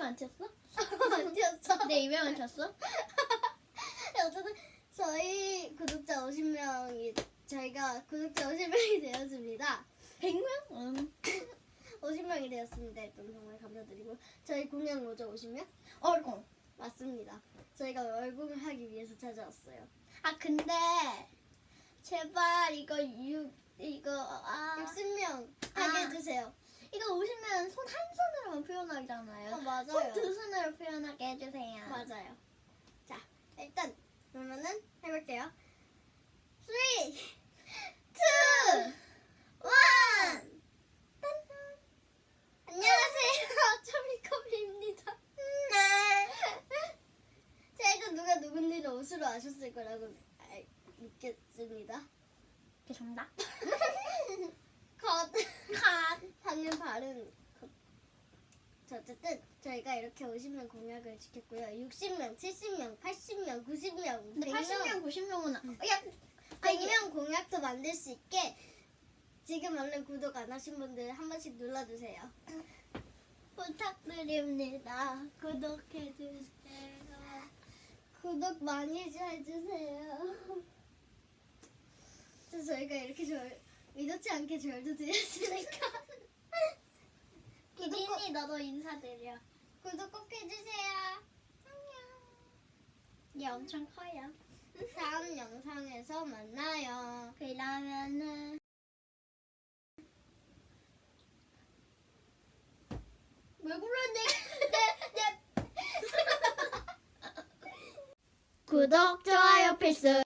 안 쳤어? 안 튀었어. 내 이명은 쳤어? 어쨌든 저희 구독자 50명이 저희가 구독자 50명이 되었습니다. 100명? 음. 50명이 되었습니다. 일단 정말 감사드리고 저희 공약 뭐죠? 50명? 얼공. 맞습니다. 저희가 월급을 하기 위해서 찾아왔어요. 아 근데 제발 이거 유 이거 아 60명 하게 아. 해주세요. 이거 오시면 손한 손 으로만 표현하잖아요. 어, 맞아요. 손두 손으로 표현하게 해주세요. 맞아요. 자, 일단 그러면은 해볼게요. 3, 2, 1. 안녕하세요. 초미컵입니다. 네. 제가 누가 누군지는 옷으로 아셨을 거라고 알- 믿겠습니다. 이게 정답. 컷. 컷. 방금. 자, 어쨌든 저희가 이렇게 50명 공약을 지켰고요. 60명, 70명, 80명, 90명, 근데 80명, 90명은 야 100명 공약도 만들 수 있게 지금 얼른 구독 안 하신 분들 한 번씩 눌러주세요. 부탁드립니다. 구독해주세요. 구독 많이 해주세요. 그래서 저희가 이렇게 절 의도치 않게 절도 드렸으니까 너도 인사드려. 구독 꼭 해주세요. 얘 엄청 커요. 다음 영상에서 만나요. 그러면은 왜? 내, 내. 구독, 좋아요 필수.